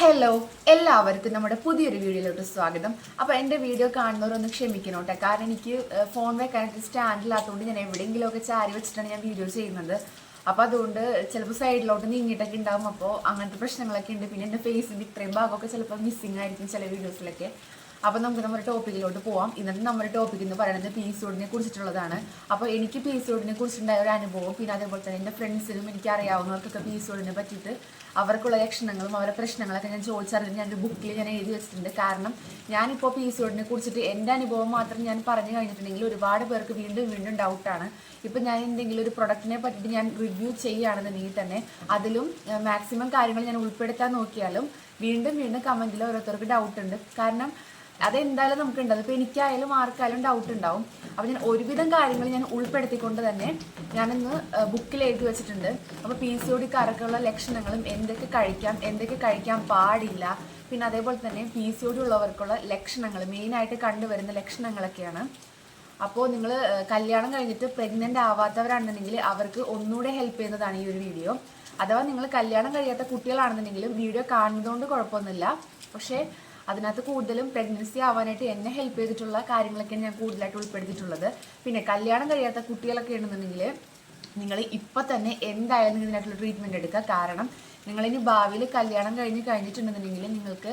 Hello എല്ലാവർക്കും നമ്മുടെ പുതിയൊരു വീഡിയോയിലോട്ട് സ്വാഗതം. അപ്പോൾ എന്റെ വീഡിയോ കാണുന്നവരൊന്ന് ക്ഷമിക്കണം കേട്ടോ കാരണം എനിക്ക് ഫോൺ വെക്കാനായിട്ട് സ്റ്റാൻഡില്ലാത്തതുകൊണ്ട് ഞാൻ എവിടെയെങ്കിലുമൊക്കെ ചാരി വെച്ചിട്ടാണ് ഞാൻ വീഡിയോ ചെയ്യുന്നത്. അപ്പോൾ അതുകൊണ്ട് ചിലപ്പോൾ സൈഡിലോട്ട് നീങ്ങിയിട്ടൊക്കെ ഉണ്ടാവും. അപ്പോൾ അങ്ങനത്തെ പ്രശ്നങ്ങളൊക്കെ ഉണ്ട്. പിന്നെ എന്റെ ഫേസിന്റെ ഇത്രയും ഭാഗമൊക്കെ ചിലപ്പോൾ മിസ്സിംഗ് ആയിരിക്കും ചില വീഡിയോസിലൊക്കെ അപ്പോൾ നമുക്ക് നമ്മുടെ ടോപ്പിക്കിലോട്ട് പോവാം. ഇന്നത്തെ നമ്മുടെ ടോപ്പിക് എന്ന് പറയുന്നത് പി സോഡിനെ കുറിച്ചിട്ടുള്ളതാണ്. അപ്പോൾ എനിക്ക് പി സോഡിനെ കുറിച്ചുണ്ടായ ഒരു അനുഭവം പിന്നെ അതേപോലെ തന്നെ എന്റെ ഫ്രണ്ട്സിനും എനിക്ക് അറിയാവുന്നവർക്കൊക്കെ പി സോഡിനെ പറ്റിയിട്ട് അവർക്കുള്ള ലക്ഷണങ്ങളും അവരുടെ പ്രശ്നങ്ങളൊക്കെ ഞാൻ ചോദിച്ചറിഞ്ഞ് ഞാൻ ഒരു ബുക്കിൽ ഞാൻ എഴുതി വെച്ചിട്ടുണ്ട്. കാരണം ഞാനിപ്പോൾ പി സോഡിനെ കുറിച്ചിട്ട് എന്റെ അനുഭവം മാത്രം ഞാൻ പറഞ്ഞു കഴിഞ്ഞിട്ടുണ്ടെങ്കിൽ ഒരുപാട് പേർക്ക് വീണ്ടും വീണ്ടും ഡൗട്ടാണ് ഇപ്പം ഞാൻ എന്തെങ്കിലും ഒരു പ്രൊഡക്റ്റിനെ പറ്റിയിട്ട് ഞാൻ റിവ്യൂ ചെയ്യുകയാണെന്നുണ്ടെങ്കിൽ തന്നെ അതിലും മാക്സിമം കാര്യങ്ങൾ ഞാൻ ഉൾപ്പെടുത്താൻ നോക്കിയാലും വീണ്ടും വീണ്ടും കമന്റിൽ ഓരോരുത്തർക്ക് ഡൗട്ടുണ്ട് കാരണം അതെന്തായാലും നമുക്ക് ഉണ്ടാവും ഇപ്പൊ എനിക്കായാലും ആർക്കായാലും ഡൗട്ട് ഉണ്ടാവും. അപ്പോൾ ഞാൻ ഒരുവിധം കാര്യങ്ങൾ ഞാൻ ഉൾപ്പെടുത്തിക്കൊണ്ട് തന്നെ ഞാനിന്ന് ബുക്കിൽ എഴുതി വെച്ചിട്ടുണ്ട്. അപ്പോൾ പി സി ഒ ഡിക്കാർക്കുള്ള ലക്ഷണങ്ങളും എന്തൊക്കെ കഴിക്കാം എന്തൊക്കെ കഴിക്കാൻ പാടില്ല. പിന്നെ അതേപോലെ തന്നെ പി സി ഒ ഡി ഉള്ളവർക്കുള്ള ലക്ഷണങ്ങൾ മെയിനായിട്ട് കണ്ടുവരുന്ന ലക്ഷണങ്ങളൊക്കെയാണ്. അപ്പോൾ നിങ്ങൾ കല്യാണം കഴിഞ്ഞിട്ട് പ്രഗ്നന്റ് ആവാത്തവരാണെന്നുണ്ടെങ്കിൽ അവർക്ക് ഒന്നുകൂടെ ഹെൽപ്പ് ചെയ്യുന്നതാണ് ഈ ഒരു വീഡിയോ അഥവാ നിങ്ങൾ കല്യാണം കഴിയാത്ത കുട്ടികളാണെന്നുണ്ടെങ്കിലും വീഡിയോ കാണുന്നതുകൊണ്ട് കുഴപ്പമൊന്നുമില്ല. പക്ഷേ അതിനകത്ത് കൂടുതലും പ്രഗ്നൻസി ആവാനായിട്ട് എന്നെ ഹെൽപ്പ് ചെയ്തിട്ടുള്ള കാര്യങ്ങളൊക്കെയാണ് ഞാൻ കൂടുതലായിട്ട് ഉൾപ്പെടുത്തിയിട്ടുള്ളത്. പിന്നെ കല്യാണം കഴിയാത്ത കുട്ടികളൊക്കെ ഉണ്ടെന്നുണ്ടെങ്കിൽ നിങ്ങൾ ഇപ്പം തന്നെ എന്തായാലും ഇതിനായിട്ടുള്ള ട്രീറ്റ്മെന്റ് എടുക്കുക. കാരണം നിങ്ങളിനി ഭാവിയിൽ കല്യാണം കഴിഞ്ഞ് കഴിഞ്ഞിട്ടുണ്ടെന്നുണ്ടെങ്കിൽ നിങ്ങൾക്ക്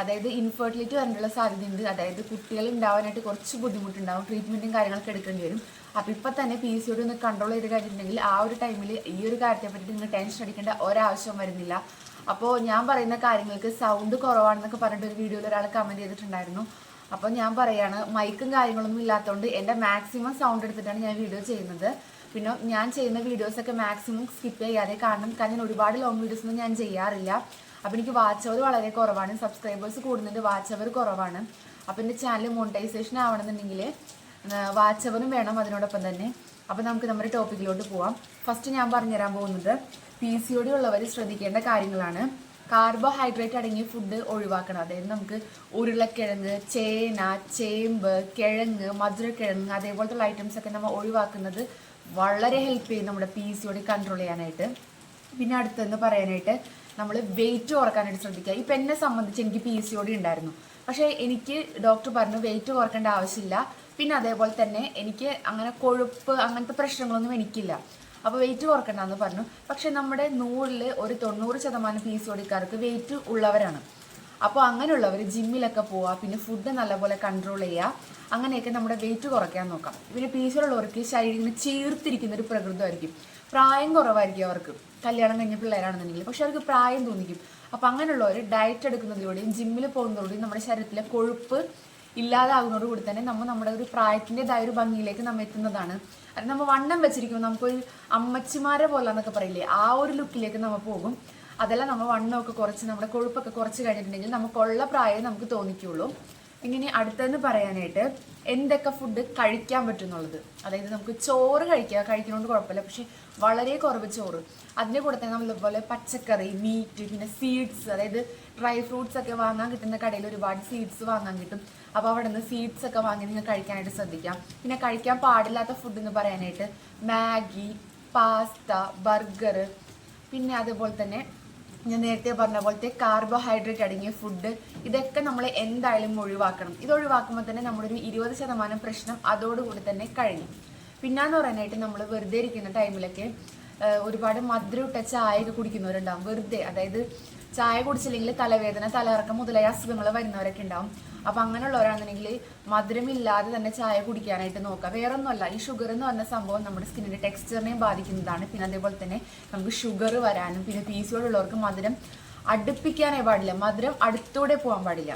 അതായത് ഇൻഫെർട്ടിലിറ്റി വരാനുള്ള സാധ്യതയുണ്ട്. അതായത് കുട്ടികൾ ഉണ്ടാവാനായിട്ട് കുറച്ച് ബുദ്ധിമുട്ടുണ്ടാവും. ട്രീറ്റ്മെന്റും കാര്യങ്ങളൊക്കെ എടുക്കേണ്ടി വരും. അപ്പോൾ ഇപ്പം തന്നെ പി സി ഒന്ന് കൺട്രോൾ ചെയ്ത് കഴിഞ്ഞിട്ടുണ്ടെങ്കിൽ ആ ഒരു ടൈമിൽ ഈ ഒരു കാര്യത്തെ പറ്റി നിങ്ങൾ ടെൻഷൻ അടിക്കേണ്ട ഒരാവശ്യം വരുന്നില്ല. അപ്പോൾ ഞാൻ പറയുന്ന കാര്യങ്ങൾക്ക് സൗണ്ട് കുറവാണെന്നൊക്കെ പറഞ്ഞിട്ട് ഒരു വീഡിയോയിൽ ഒരാൾ കമന്റ് ചെയ്തിട്ടുണ്ടായിരുന്നു. അപ്പോൾ ഞാൻ പറയാണ് മൈക്കും കാര്യങ്ങളൊന്നും ഇല്ലാത്തതുകൊണ്ട് എന്റെ മാക്സിമം സൗണ്ട് എടുത്തിട്ടാണ് ഞാൻ വീഡിയോ ചെയ്യുന്നത്. പിന്നെ ഞാൻ ചെയ്യുന്ന വീഡിയോസൊക്കെ മാക്സിമം സ്കിപ്പ് ചെയ്യാതെ കാരണം കാരണം ഞാൻ ഒരുപാട് ലോങ് വീഡിയോസ് ഒന്നും ഞാൻ ചെയ്യാറില്ല. അപ്പോൾ എനിക്ക് വാച്ച് അവർ വളരെ കുറവാണ്. സബ്സ്ക്രൈബേഴ്സ് കൂടുന്നുണ്ട് വാച്ച് അവർ കുറവാണ്. അപ്പോൾ എന്റെ ചാനൽ മോണിറ്റൈസേഷൻ ആവണമെന്നുണ്ടെങ്കിൽ വാച്ച് അവറും വേണം അതിനോടൊപ്പം തന്നെ. അപ്പോൾ നമുക്ക് നമ്മുടെ ടോപ്പിക്കിലോട്ട് പോവാം. ഫസ്റ്റ് ഞാൻ പറഞ്ഞുതരാൻ പോകുന്നത് പി സി ഒ ഡി ഉള്ളവർ ശ്രദ്ധിക്കേണ്ട കാര്യങ്ങളാണ്. കാർബോഹൈഡ്രേറ്റ് അടങ്ങിയ ഫുഡ് ഒഴിവാക്കണം. അതായത് നമുക്ക് ഉരുളക്കിഴങ്ങ് ചേന ചേമ്പ് കിഴങ്ങ് മധുരക്കിഴങ്ങ് അതേപോലത്തെ ഐറ്റംസ് ഒക്കെ നമ്മൾ ഒഴിവാക്കുന്നത് വളരെ ഹെൽപ്പ് ചെയ്യും നമ്മുടെ P C O D control ചെയ്യാനായിട്ട്. പിന്നെ അടുത്തെന്ന് പറയാനായിട്ട് നമ്മൾ വെയിറ്റ് കുറക്കാനായിട്ട് ശ്രദ്ധിക്കുക. ഇപ്പം എന്നെ സംബന്ധിച്ച് എനിക്ക് പി സി ഒ ഡി ഉണ്ടായിരുന്നു. പക്ഷേ എനിക്ക് ഡോക്ടർ പറഞ്ഞു വെയിറ്റ് കുറക്കേണ്ട ആവശ്യമില്ല. പിന്നെ അതേപോലെ തന്നെ എനിക്ക് അങ്ങനെ കൊഴുപ്പ് അങ്ങനത്തെ പ്രശ്നങ്ങളൊന്നും എനിക്കില്ല. അപ്പോൾ വെയിറ്റ് കുറക്കണ്ടെന്ന് പറഞ്ഞു. പക്ഷേ നമ്മുടെ നൂറിൽ ഒരു തൊണ്ണൂറ് ശതമാനം പി സി വെയിറ്റ് ഉള്ളവരാണ്. അപ്പോൾ അങ്ങനെയുള്ളവർ ജിമ്മിലൊക്കെ പോവുക പിന്നെ ഫുഡ് നല്ലപോലെ കൺട്രോൾ ചെയ്യുക അങ്ങനെയൊക്കെ നമ്മുടെ വെയിറ്റ് കുറയ്ക്കാൻ നോക്കാം. പിന്നെ പി സി ഉള്ളവർക്ക് ശരീരം ഇങ്ങനെ ചേർത്തിരിക്കുന്ന ഒരു പ്രകൃതമായിരിക്കും. പ്രായം കുറവായിരിക്കും അവർക്ക്. കല്യാണം കഴിഞ്ഞ പിള്ളേരാണെന്നുണ്ടെങ്കിൽ. പക്ഷെ അവർക്ക് പ്രായം തോന്നിക്കും. അപ്പോൾ അങ്ങനെയുള്ളവർ ഡയറ്റ് എടുക്കുന്നതിലൂടെയും ജിമ്മിൽ പോകുന്നതിലൂടെയും നമ്മുടെ ശരീരത്തിലെ കൊഴുപ്പ് ഇല്ലാതാകുന്നതോടുകൂടി തന്നെ നമ്മൾ നമ്മുടെ ഒരു പ്രായത്തിന്റെതായ ഒരു ഭംഗിയിലേക്ക് നമ്മൾ എത്തുന്നതാണ്. അത് നമ്മൾ വണ്ണം വെച്ചിരിക്കുമ്പോൾ നമുക്കൊരു അമ്മച്ചിമാരെ പോലെ എന്നൊക്കെ പറയില്ലേ ആ ഒരു ലുക്കിലേക്ക് നമ്മൾ പോകും. അതെല്ലാം നമ്മൾ വണ്ണമൊക്കെ കുറച്ച് നമ്മുടെ കൊഴുപ്പൊക്കെ കുറച്ച് കഴിഞ്ഞിട്ടുണ്ടെങ്കിൽ നമുക്കുള്ള പ്രായം നമുക്ക് തോന്നിക്കുള്ളൂ. ഇനി അടുത്തെന്ന് പറയാനായിട്ട് എന്തൊക്കെ ഫുഡ് കഴിക്കാൻ പറ്റും എന്നുള്ളത് അതായത് നമുക്ക് ചോറ് കഴിക്കുക കഴിക്കുന്നതുകൊണ്ട് കുഴപ്പമില്ല. പക്ഷെ വളരെ കുറവ് ചോറ്. അതിന്റെ കൂടെ തന്നെ നമ്മളിതുപോലെ പച്ചക്കറി മീറ്റ് പിന്നെ സീഡ്സ് അതായത് ഡ്രൈ ഫ്രൂട്ട്സ് ഒക്കെ വാങ്ങാൻ കിട്ടുന്ന കടയിൽ ഒരുപാട് സീഡ്സ് വാങ്ങാൻ കിട്ടും. അപ്പോൾ അവിടെ നിന്ന് സീഡ്സ് ഒക്കെ വാങ്ങി നിങ്ങൾ കഴിക്കാനായിട്ട് ശ്രദ്ധിക്കാം. പിന്നെ കഴിക്കാൻ പാടില്ലാത്ത ഫുഡ് എന്ന് പറയാനായിട്ട് മാഗി പാസ്ത ബർഗർ പിന്നെ അതുപോലെ തന്നെ ഞാൻ നേരത്തെ പറഞ്ഞ പോലത്തെ കാർബോഹൈഡ്രേറ്റ് അടങ്ങിയ ഫുഡ് ഇതൊക്കെ നമ്മൾ എന്തായാലും ഒഴിവാക്കണം. ഇത് ഒഴിവാക്കുമ്പോൾ തന്നെ നമ്മുടെ ഒരു ഇരുപത് ശതമാനം പ്രശ്നം അതോടുകൂടി തന്നെ കഴിഞ്ഞു പിന്നെന്ന് പറയാനായിട്ട് നമ്മൾ വെറുതെ ഇരിക്കുന്ന ടൈമിലൊക്കെ ഒരുപാട് മധുരം ഇട്ട ചായ കുടിക്കുന്നവരുണ്ടാവും. വെറുതെ അതായത് ചായ കുടിച്ചില്ലെങ്കിൽ തലവേദന തലകറക്കം മുതലായ അസുഖങ്ങൾ വരുന്നവരൊക്കെ ഉണ്ടാവും. അപ്പം അങ്ങനെയുള്ളവരാണെന്നുണ്ടെങ്കിൽ മധുരമില്ലാതെ തന്നെ ചായ കുടിക്കാനായിട്ട് നോക്കുക. വേറൊന്നുമല്ല ഈ ഷുഗർ എന്ന് പറഞ്ഞ സംഭവം നമ്മുടെ സ്കിന്നിന്റെ ടെക്സ്ചറിനെയും ബാധിക്കുന്നതാണ്. പിന്നെ അതേപോലെ തന്നെ നമുക്ക് ഷുഗർ വരാനും പിന്നെ പി സി ഉള്ളവർക്ക് മധുരം അടുപ്പിക്കാനേ പാടില്ല. മധുരം അടുത്തൂടെ പോകാൻ പാടില്ല.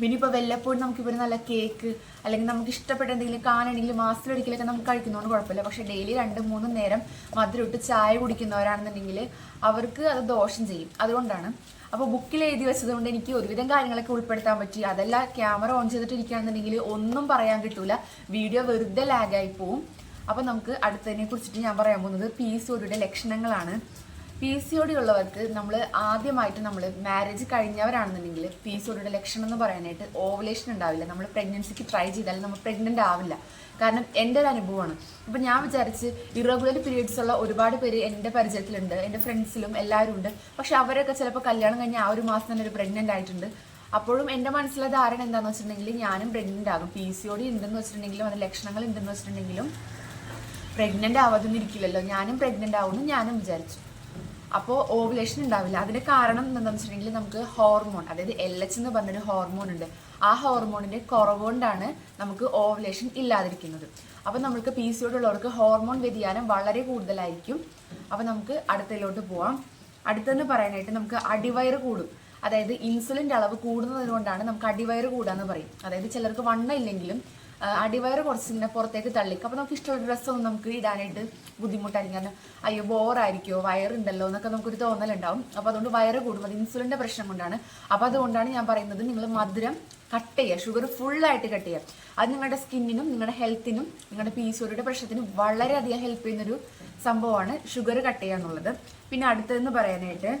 പിന്നെ ഇപ്പോൾ വല്ലപ്പോഴും നമുക്കിപ്പോൾ ഒരു നല്ല കേക്ക് അല്ലെങ്കിൽ നമുക്ക് ഇഷ്ടപ്പെട്ട എന്തെങ്കിലും കാണണമെങ്കിൽ മാസത്തിലൊരിക്കലൊക്കെ നമുക്ക് കഴിക്കുന്നതുകൊണ്ട് കുഴപ്പമില്ല. പക്ഷെ ഡെയിലി രണ്ട് മൂന്ന് നേരം മധുരം ഇട്ട് ചായ കുടിക്കുന്നവരാണെന്നുണ്ടെങ്കിൽ അവർക്ക് അത് ദോഷം ചെയ്യും. അതുകൊണ്ടാണ്. അപ്പോൾ ബുക്കിൽ എഴുതി വെച്ചതുകൊണ്ട് എനിക്ക് ഒരുവിധം കാര്യങ്ങളൊക്കെ ഉൾപ്പെടുത്താൻ പറ്റി. അതല്ല ക്യാമറ ഓൺ ചെയ്തിട്ടിരിക്കുകയാണെന്നുണ്ടെങ്കിൽ ഒന്നും പറയാൻ കിട്ടൂല. വീഡിയോ വെറുതെ ലാഗായി പോവും. അപ്പോൾ നമുക്ക് അടുത്തതിനെ കുറിച്ചിട്ട് ഞാൻ പറയാൻ പോകുന്നത് പി സി ലക്ഷണങ്ങളാണ്. പി സി ഒ ഡി ഉള്ളവർക്ക് നമ്മൾ ആദ്യമായിട്ട് നമ്മൾ മാരേജ് കഴിഞ്ഞവരാണെന്നുണ്ടെങ്കിൽ പി സി ഒ ഡിയുടെ ലക്ഷണം എന്ന് പറയാനായിട്ട് ഓവലേഷൻ ഉണ്ടാവില്ല. നമ്മൾ പ്രഗ്നൻസിക്ക് ട്രൈ ചെയ്താലും നമ്മൾ പ്രഗ്നന്റ് ആവില്ല. കാരണം എന്റെ ഒരു അനുഭവമാണ്. ഇപ്പം ഞാൻ വിചാരിച്ച് ഇറഗുലർ പീരീഡ്സ് ഉള്ള ഒരുപാട് പേര് എന്റെ പരിചയത്തിലുണ്ട്. എന്റെ ഫ്രണ്ട്സിലും എല്ലാവരും ഉണ്ട്. പക്ഷെ അവരൊക്കെ ചിലപ്പോൾ കല്യാണം കഴിഞ്ഞ ആ ഒരു മാസം തന്നെ ഒരു പ്രഗ്നന്റ് ആയിട്ടുണ്ട്. അപ്പോഴും എന്റെ മനസ്സിലെ ധാരണ എന്താണെന്ന് വെച്ചിട്ടുണ്ടെങ്കിൽ ഞാനും പ്രഗ്നന്റ് ആകും. പി സി ഒ ഡി ഉണ്ടെന്ന് വെച്ചിട്ടുണ്ടെങ്കിലും അതിന്റെ ലക്ഷണങ്ങൾ ഉണ്ടെന്ന് വെച്ചിട്ടുണ്ടെങ്കിലും പ്രഗ്നന്റ് ആവാതൊന്നും ഇരിക്കില്ലല്ലോ ഞാനും പ്രഗ്നന്റ് ആവുമെന്ന് ഞാനും വിചാരിച്ചു. അപ്പോൾ ഓവുലേഷൻ ഉണ്ടാവില്ല. അതിന്റെ കാരണം എന്താണെന്ന് വെച്ചിട്ടുണ്ടെങ്കിൽ നമുക്ക് ഹോർമോൺ അതായത് എൽ എച്ച് എന്ന് പറഞ്ഞൊരു ഹോർമോൺ ഉണ്ട്. ആ ഹോർമോണിന്റെ കുറവുകൊണ്ടാണ് നമുക്ക് ഓവുലേഷൻ ഇല്ലാതിരിക്കുന്നത്. അപ്പോൾ നമുക്ക് പി സി ഉള്ളവർക്ക് ഹോർമോൺ വ്യതിയാനം വളരെ കൂടുതലായിരിക്കും. അപ്പോൾ നമുക്ക് അടുത്തതിലോട്ട് പോവാം. അടുത്തെന്ന് പറയാനായിട്ട് നമുക്ക് അടിവയറ് കൂടും. അതായത് ഇൻസുലിന്റെ അളവ് കൂടുന്നതുകൊണ്ടാണ് നമുക്ക് അടിവയറ് കൂടാന്ന് പറയും. അതായത് ചിലർക്ക് വണ്ണം ഇല്ലെങ്കിലും ആ, അടിവയറ് കുറച്ച് ഇങ്ങനെ പുറത്തേക്ക് തള്ളിക്കും. അപ്പോൾ നമുക്ക് ഇഷ്ടമുള്ള ഡ്രസ്സൊന്നും നമുക്ക് ഇടാനായിട്ട് ബുദ്ധിമുട്ടായിരിക്കും. കാരണം അയ്യോ ബോറായിരിക്കുമോ വയറുണ്ടല്ലോ എന്നൊക്കെ നമുക്കൊരു തോന്നലുണ്ടാവും. അപ്പോൾ അതുകൊണ്ട് വയറ് കൂടും അത് ഇൻസുലിന്റെ പ്രശ്നം കൊണ്ടാണ്. അപ്പോൾ അതുകൊണ്ടാണ് ഞാൻ പറയുന്നത് നിങ്ങൾ മധുരം കട്ട് ചെയ്യുക. ഷുഗർ ഫുള്ളായിട്ട് കട്ട് ചെയ്യുക. അത് നിങ്ങളുടെ സ്കിന്നിനും നിങ്ങളുടെ ഹെൽത്തിനും നിങ്ങളുടെ പി സി പ്രശ്നത്തിനും വളരെയധികം ഹെൽപ്പ് ചെയ്യുന്നൊരു സംഭവമാണ് ഷുഗർ കട്ട് ചെയ്യുക എന്നുള്ളത്. പിന്നെ അടുത്തതെന്ന് പറയാനായിട്ട്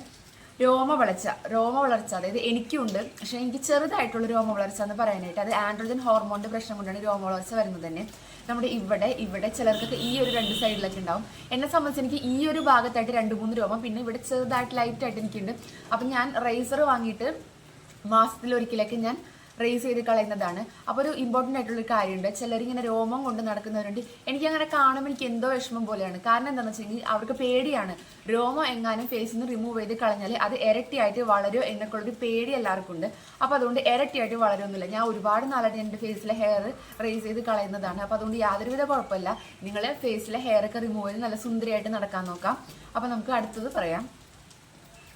രോമ വളർച്ച രോമ വളർച്ച അതായത് എനിക്കുണ്ട് പക്ഷെ എനിക്ക് ചെറുതായിട്ടുള്ള രോമ വളർച്ച എന്ന് പറയാനായിട്ട് അത് ആൻഡ്രോജൻ ഹോർമോണിന്റെ പ്രശ്നം കൊണ്ടാണ് രോമ വളർച്ച വരുന്നത് തന്നെ. നമ്മുടെ ഇവിടെ ഇവിടെ ചിലർക്കൊക്കെ ഈ ഒരു രണ്ട് സൈഡിലൊക്കെ ഉണ്ടാവും. എന്നെ സംബന്ധിച്ച് എനിക്ക് ഈ ഒരു ഭാഗത്തായിട്ട് രണ്ട് മൂന്ന് രോമം പിന്നെ ഇവിടെ ചെറുതായിട്ട് ലൈറ്റ് ആയിട്ട് എനിക്കുണ്ട്. അപ്പം ഞാൻ റേസർ വാങ്ങിയിട്ട് മാസത്തിലൊരിക്കലൊക്കെ ഞാൻ റേസ് ചെയ്ത് കളയുന്നതാണ്. അപ്പോൾ ഒരു ഇമ്പോർട്ടന്റ് ആയിട്ടുള്ള ഒരു കാര്യമുണ്ട്. ചിലർ ഇങ്ങനെ രോമം കൊണ്ട് നടക്കുന്നവരുണ്ട്. എനിക്ക് അങ്ങനെ കാണുമ്പോൾ എനിക്ക് എന്തോ വിഷമം പോലെയാണ്. കാരണം എന്താണെന്ന് വെച്ചെങ്കിൽ അവർക്ക് പേടിയാണ്. രോമം എങ്ങാനും ഫേസിൽ നിന്ന് റിമൂവ് ചെയ്ത് കളഞ്ഞാൽ അത് ഇരട്ടിയായിട്ട് എന്നൊക്കെ എന്നൊക്കെയുള്ളൊരു പേടി എല്ലാവർക്കും ഉണ്ട്. അപ്പോൾ അതുകൊണ്ട് ഇരട്ടിയായിട്ട് വളരുമൊന്നുമില്ല ഞാൻ ഒരുപാട് നാളായിട്ട് എന്റെ ഫേസിലെ ഹെയർ റേസ് ചെയ്ത് കളയുന്നതാണ്. അപ്പോൾ അതുകൊണ്ട് യാതൊരുവിധ കുഴപ്പമില്ല. നിങ്ങൾ ഫേസിലെ ഹെയർ ഒക്കെ റിമൂവ് ചെയ്ത് നല്ല സുന്ദരിയായിട്ട് നടക്കാൻ നോക്കാം. അപ്പോൾ നമുക്ക് അടുത്തത് പറയാം.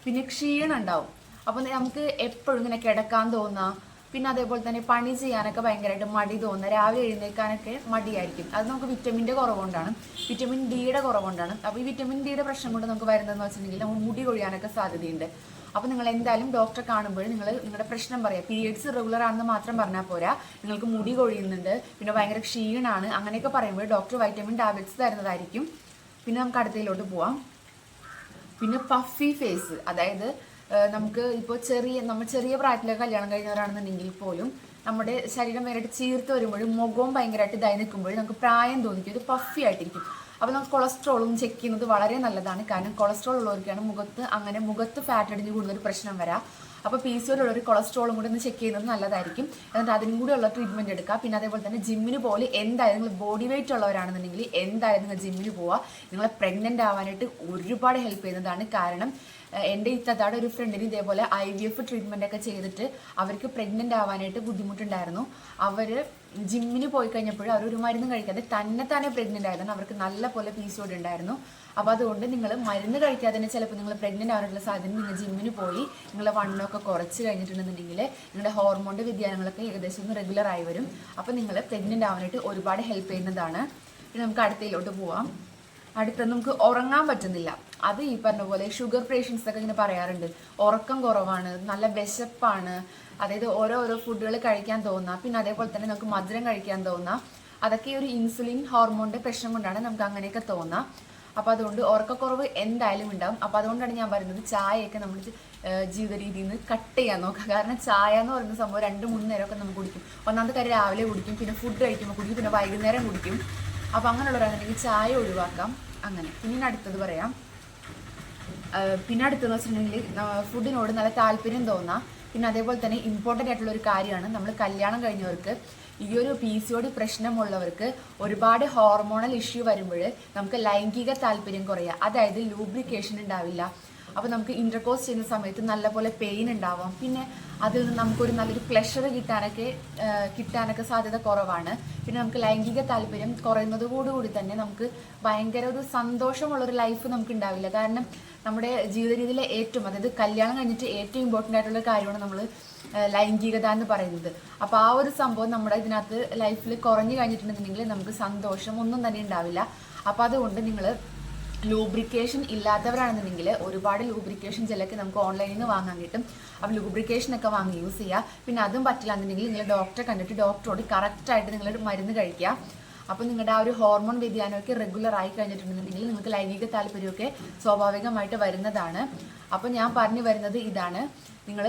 പിന്നെ ക്ഷീണം ഉണ്ടാവും. അപ്പോൾ നമുക്ക് എപ്പോഴും ഇങ്ങനെ കിടക്കാൻ തോന്നാം. പിന്നെ അതേപോലെ തന്നെ പണി ചെയ്യാനൊക്കെ ഭയങ്കരമായിട്ട് മടി തോന്നുക രാവിലെ എഴുന്നേൽക്കാനൊക്കെ മടിയായിരിക്കും. അത് നമുക്ക് വിറ്റമിന്റെ കുറവുകൊണ്ടാണ്. വിറ്റമിൻ ഡിയുടെ കുറവുകൊണ്ടാണ്. അപ്പോൾ ഈ വിറ്റമിൻ ഡിയുടെ പ്രശ്നം കൊണ്ട് നമുക്ക് വരുന്നതെന്ന് വെച്ചിട്ടുണ്ടെങ്കിൽ നമുക്ക് മുടി കൊഴിയാനൊക്കെ സാധ്യതയുണ്ട്. അപ്പോൾ നിങ്ങൾ എന്തായാലും ഡോക്ടറെ കാണുമ്പോൾ നിങ്ങൾ നിങ്ങളുടെ പ്രശ്നം പറയാം. പീരിയഡ്സ് റെഗുലർ ആണെന്ന് മാത്രം പറഞ്ഞാൽ പോരാ. നിങ്ങൾക്ക് മുടി കൊഴിയുന്നുണ്ട്. പിന്നെ ഭയങ്കര ക്ഷീണമാണ് അങ്ങനെയൊക്കെ പറയുമ്പോൾ ഡോക്ടർ വൈറ്റമിൻ ടാബ്ലറ്റ്സ് തരുന്നതായിരിക്കും. പിന്നെ നമുക്ക് അടുത്തയിലോട്ട് പോവാം. പിന്നെ പഫി ഫേസ് അതായത് നമുക്ക് ഇപ്പോൾ ചെറിയ നമ്മൾ ചെറിയ പ്രായത്തിലൊക്കെ കല്യാണം കഴിഞ്ഞവരാണെന്നുണ്ടെങ്കിൽ പോലും നമ്മുടെ ശരീരം ഭയങ്കരമായിട്ട് ചീർത്ത് വരുമ്പോഴും മുഖവും ഭയങ്കരമായിട്ട് ഇതായി നിൽക്കുമ്പോഴും നമുക്ക് പ്രായം തോന്നിക്കും. ഒരു പഫി ആയിട്ടിരിക്കും. അപ്പോൾ നമുക്ക് കൊളസ്ട്രോളും ചെക്ക് ചെയ്യുന്നത് വളരെ നല്ലതാണ്. കാരണം കൊളസ്ട്രോൾ ഉള്ളവർക്കാണ് മുഖത്ത് അങ്ങനെ മുഖത്ത് ഫാറ്റ് അടിഞ്ഞ് ഒരു പ്രശ്നം വരാം. അപ്പോൾ പി സി ഒരു കൊളസ്ട്രോളും കൂടി ഒന്ന് ചെക്ക് ചെയ്യുന്നത് നല്ലതായിരിക്കും. എന്നിട്ട് അതിനും കൂടി ഉള്ള ട്രീറ്റ്മെന്റ് എടുക്കുക പിന്നെ അതേപോലെ തന്നെ ജിമ്മിന് പോലെ എന്തായാലും നിങ്ങൾ ബോഡി വെയിറ്റ് ഉള്ളവരാണെന്നുണ്ടെങ്കിൽ എന്തായാലും നിങ്ങൾ ജിമ്മിന് പോവുക നിങ്ങളെ പ്രഗ്നന്റ് ആവാനായിട്ട് ഒരുപാട് ഹെൽപ്പ് ചെയ്യുന്നതാണ് കാരണം എന്റെ ഇത്തതാടെ ഒരു ഫ്രണ്ടിന് ഇതേപോലെ ഐ വി എഫ് ട്രീറ്റ്മെന്റ് ഒക്കെ ചെയ്തിട്ട് അവർക്ക് പ്രഗ്നന്റ് ആവാനായിട്ട് ബുദ്ധിമുട്ടുണ്ടായിരുന്നു. അവർ ജിമ്മിന് പോയി കഴിഞ്ഞപ്പോൾ അവർ ഒരു മരുന്നും കഴിക്കാതെ തന്നെ തന്നെ പ്രഗ്നന്റ് ആയതാണ് അവർക്ക് നല്ല പോലെ പി സി ഉണ്ടായിരുന്നു. അപ്പോൾ അതുകൊണ്ട് നിങ്ങൾ മരുന്ന് കഴിക്കാതെ തന്നെ ചിലപ്പോൾ നിങ്ങൾ പ്രഗ്നന്റ് ആവാനുള്ള സാധ്യത നിങ്ങൾ ജിമ്മിന് പോയി. നിങ്ങളെ വണ്ണമൊക്കെ കുറച്ച് കഴിഞ്ഞിട്ടുണ്ടെന്നുണ്ടെങ്കിൽ നിങ്ങളുടെ ഹോർമോണിന്റെ വ്യതിയാനങ്ങളൊക്കെ ഏകദേശം ഒന്ന് റെഗുലർ ആയി വരും. അപ്പോൾ നിങ്ങൾ പ്രഗ്നന്റ് ആവാനായിട്ട് ഒരുപാട് ഹെൽപ്പ് ചെയ്യുന്നതാണ്. പിന്നെ നമുക്ക് അടുത്തയിലോട്ട് പോവാം. അടുത്ത നമുക്ക് ഉറങ്ങാൻ പറ്റുന്നില്ല. അത് ഈ പറഞ്ഞ പോലെ ഷുഗർ പേഷ്യൻസ് ഒക്കെ ഇങ്ങനെ പറയാറുണ്ട്. ഉറക്കം കുറവാണ് നല്ല വിശപ്പാണ്. അതായത് ഓരോ ഓരോ ഫുഡുകൾ കഴിക്കാൻ തോന്നുക പിന്നെ അതേപോലെ തന്നെ നമുക്ക് മധുരം കഴിക്കാൻ തോന്നുക അതൊക്കെ ഒരു ഇൻസുലിൻ ഹോർമോണിന്റെ പ്രശ്നം കൊണ്ടാണ് നമുക്ക് അങ്ങനെയൊക്കെ തോന്നുക അപ്പോൾ അതുകൊണ്ട് ഉറക്കക്കുറവ് എന്തായാലും ഉണ്ടാവും. അപ്പോൾ അതുകൊണ്ടാണ് ഞാൻ പറയുന്നത് ചായയൊക്കെ നമ്മൾ ജീവിത രീതിയിൽ നിന്ന് കട്ട് ചെയ്യാൻ നോക്കുക. കാരണം ചായ എന്ന് പറയുന്ന സംഭവം രണ്ട് മൂന്ന് നേരമൊക്കെ നമുക്ക് കുടിക്കും. ഒന്നാമത്തെ കാര്യം രാവിലെ കുടിക്കും പിന്നെ ഫുഡ് കഴിക്കുമ്പോൾ കുടിക്കും പിന്നെ വൈകുന്നേരം കുടിക്കും. അപ്പോൾ അങ്ങനെയുള്ളവരാണെങ്കിൽ ചായ ഒഴിവാക്കാം. അങ്ങനെ. പിന്നെ അടുത്തത് പറയാം. പിന്നെ അടുത്തെന്ന് വെച്ചിട്ടുണ്ടെങ്കിൽ ഫുഡിനോട് നല്ല താല്പര്യം തോന്നാം. പിന്നെ അതേപോലെ തന്നെ ഇമ്പോർട്ടന്റ് ആയിട്ടുള്ള ഒരു കാര്യമാണ് നമ്മൾ കല്യാണം കഴിഞ്ഞവർക്ക് ഈ ഒരു പി സി ഒടി പ്രശ്നമുള്ളവർക്ക് ഒരുപാട് ഹോർമോണൽ ഇഷ്യൂ വരുമ്പോൾ നമുക്ക് ലൈംഗിക താല്പര്യം കുറയുക. അതായത് ലൂബ്രിക്കേഷൻ ഉണ്ടാവില്ല. അപ്പോൾ നമുക്ക് ഇന്റർകോസ് ചെയ്യുന്ന സമയത്ത് നല്ലപോലെ പെയിൻ ഉണ്ടാവാം. പിന്നെ അതിൽ നിന്ന് നമുക്കൊരു നല്ലൊരു പ്ലഷർ കിട്ടാനൊക്കെ കിട്ടാനൊക്കെ സാധ്യത കുറവാണ്. പിന്നെ നമുക്ക് ലൈംഗിക താല്പര്യം കുറയുന്നതോടുകൂടി തന്നെ നമുക്ക് ഭയങ്കര ഒരു സന്തോഷമുള്ളൊരു ലൈഫ് നമുക്ക് ഉണ്ടാവില്ല. കാരണം നമ്മുടെ ജീവിത രീതിയിലെ ഏറ്റവും അതായത് കല്യാണം കഴിഞ്ഞിട്ട് ഏറ്റവും ഇമ്പോർട്ടന്റ് ആയിട്ടുള്ള കാര്യമാണ് നമ്മൾ ലൈംഗികത എന്ന് പറയുന്നത്. അപ്പോൾ ആ ഒരു സംഭവം നമ്മുടെ ഇതിനകത്ത് ലൈഫിൽ കുറഞ്ഞു കഴിഞ്ഞിട്ടുണ്ടെന്നുണ്ടെങ്കിൽ നമുക്ക് സന്തോഷം ഒന്നും തന്നെ ഉണ്ടാവില്ല. അപ്പോൾ അതുകൊണ്ട് നിങ്ങൾ ലൂബ്രിക്കേഷൻ ഇല്ലാത്തവരാണെന്നുണ്ടെങ്കിൽ ഒരുപാട് ലൂബ്രിക്കേഷൻ ജെല്ലൊക്കെ നമുക്ക് ഓൺലൈനിൽ നിന്ന് വാങ്ങാൻ കിട്ടും. അപ്പോൾ ലൂബ്രിക്കേഷൻ ഒക്കെ വാങ്ങി യൂസ് ചെയ്യുക പിന്നെ അതും പറ്റില്ല എന്നുണ്ടെങ്കിൽ നിങ്ങൾ ഡോക്ടറെ കണ്ടിട്ട് ഡോക്ടറോട് കറക്റ്റായിട്ട് നിങ്ങൾ മരുന്ന് കഴിക്കുക. അപ്പോൾ നിങ്ങളുടെ ആ ഒരു ഹോർമോൺ വ്യതിയാനമൊക്കെ റെഗുലർ ആയി കഴിഞ്ഞിട്ടുണ്ടെന്നുണ്ടെങ്കിൽ നിങ്ങൾക്ക് ലൈംഗിക താല്പര്യമൊക്കെ സ്വാഭാവികമായിട്ട് വരുന്നതാണ്. അപ്പോൾ ഞാൻ പറഞ്ഞു വരുന്നത് ഇതാണ്. നിങ്ങൾ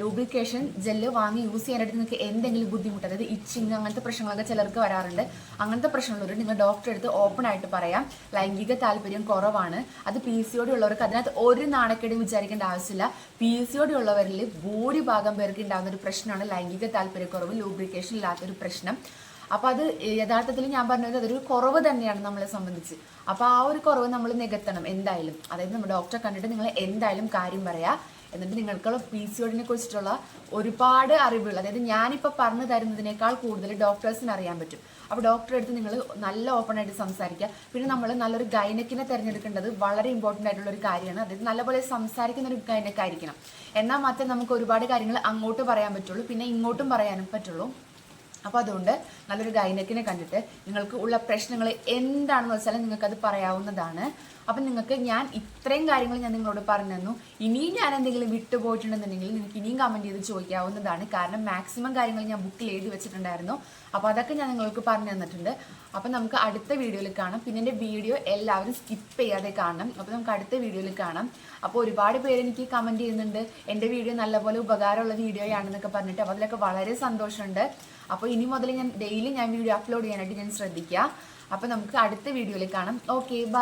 ലൂബ്രിക്കേഷൻ ജെല്ല് വാങ്ങി യൂസ് ചെയ്യാനായിട്ട് നിങ്ങൾക്ക് എന്തെങ്കിലും ബുദ്ധിമുട്ട് അതായത് ഇച്ചിങ് അങ്ങനത്തെ പ്രശ്നങ്ങളൊക്കെ ചിലർക്ക് വരാറുണ്ട്. അങ്ങനത്തെ പ്രശ്നമുള്ളവർ നിങ്ങൾ ഡോക്ടറെ അടുത്ത് ഓപ്പൺ ആയിട്ട് പറയാം. ലൈംഗിക താല്പര്യം കുറവാണ്. അത് പി സി ഒ ഡി ഉള്ളവർക്ക് അതിനകത്ത് ഒരു നാണക്കേട് വിചാരിക്കേണ്ട ആവശ്യമില്ല. പി സി ഒ ഡി ഉള്ളവരിൽ ഭൂരിഭാഗം പേർക്ക് ഉണ്ടാകുന്ന ഒരു പ്രശ്നമാണ് ലൈംഗിക താല്പര്യക്കുറവ് ലൂബ്രിക്കേഷൻ ഇല്ലാത്തൊരു പ്രശ്നം. അപ്പൊ അത് യഥാർത്ഥത്തിൽ ഞാൻ പറഞ്ഞത് അതൊരു കുറവ് തന്നെയാണ് നമ്മളെ സംബന്ധിച്ച്. അപ്പൊ ആ ഒരു കുറവ് നമ്മൾ നികത്തണം എന്തായാലും. അതായത് നമ്മൾ ഡോക്ടറെ കണ്ടിട്ട് നിങ്ങൾ എന്തായാലും കാര്യം പറയാ. എന്നിട്ട് നിങ്ങൾക്കുള്ള പി സി ഒഡിനെ കുറിച്ചിട്ടുള്ള ഒരുപാട് അറിവുകൾ അതായത് ഞാനിപ്പോൾ പറഞ്ഞു തരുന്നതിനേക്കാൾ കൂടുതൽ ഡോക്ടേഴ്സിന് അറിയാൻ പറ്റും. അപ്പോൾ ഡോക്ടറെ അടുത്ത് നിങ്ങൾ നല്ല ഓപ്പൺ ആയിട്ട് സംസാരിക്കുക. പിന്നെ നമ്മൾ നല്ലൊരു ഗൈനക്കിനെ തിരഞ്ഞെടുക്കേണ്ടത് വളരെ ഇമ്പോർട്ടന്റ് ആയിട്ടുള്ള ഒരു കാര്യമാണ്. അതായത് നല്ലപോലെ സംസാരിക്കുന്ന ഒരു ഗൈനക്കായിരിക്കണം. എന്നാൽ മാത്രമേ നമുക്ക് ഒരുപാട് കാര്യങ്ങൾ അങ്ങോട്ട് പറയാൻ പറ്റുള്ളൂ. പിന്നെ ഇങ്ങോട്ടും പറയാനും പറ്റുള്ളൂ. അപ്പോൾ അതുകൊണ്ട് നല്ലൊരു ഗൈനക്കിനെ കണ്ടിട്ട് നിങ്ങൾക്ക് ഉള്ള പ്രശ്നങ്ങൾ എന്താണെന്ന് വെച്ചാൽ നിങ്ങൾക്ക് അത് പറയാവുന്നതാണ്. അപ്പം നിങ്ങൾക്ക് ഞാൻ ഇത്രയും കാര്യങ്ങൾ ഞാൻ നിങ്ങളോട് പറഞ്ഞു തന്നു. ഇനിയും ഞാൻ എന്തെങ്കിലും വിട്ടുപോയിട്ടുണ്ടെന്നുണ്ടെങ്കിൽ നിങ്ങൾക്ക് ഇനിയും കമന്റ് ചെയ്ത് ചോദിക്കാവുന്നതാണ്. കാരണം മാക്സിമം കാര്യങ്ങൾ ഞാൻ ബുക്കിൽ എഴുതി വെച്ചിട്ടുണ്ടായിരുന്നു. അപ്പോൾ അതൊക്കെ ഞാൻ നിങ്ങൾക്ക് പറഞ്ഞു തന്നിട്ടുണ്ട്. അപ്പം നമുക്ക് അടുത്ത വീഡിയോയിൽ കാണാം. പിന്നെ എന്റെ വീഡിയോ എല്ലാവരും സ്കിപ്പ് ചെയ്യാതെ കാണണം. അപ്പോൾ നമുക്ക് അടുത്ത വീഡിയോയിൽ കാണാം. അപ്പോൾ ഒരുപാട് പേര് എനിക്ക് കമന്റ് ചെയ്യുന്നുണ്ട്. എന്റെ വീഡിയോ നല്ലപോലെ ഉപകാരമുള്ള വീഡിയോയാണെന്നൊക്കെ പറഞ്ഞിട്ട് അപ്പോൾ അതിലൊക്കെ വളരെ സന്തോഷമുണ്ട്. അപ്പോൾ ഇനി മുതൽ ഞാൻ ഡെയിലി ഞാൻ വീഡിയോ അപ്ലോഡ് ചെയ്യാനായിട്ട് ഞാൻ ശ്രദ്ധിക്കുക. അപ്പോൾ നമുക്ക് അടുത്ത വീഡിയോയിൽ കാണാം. Okay bye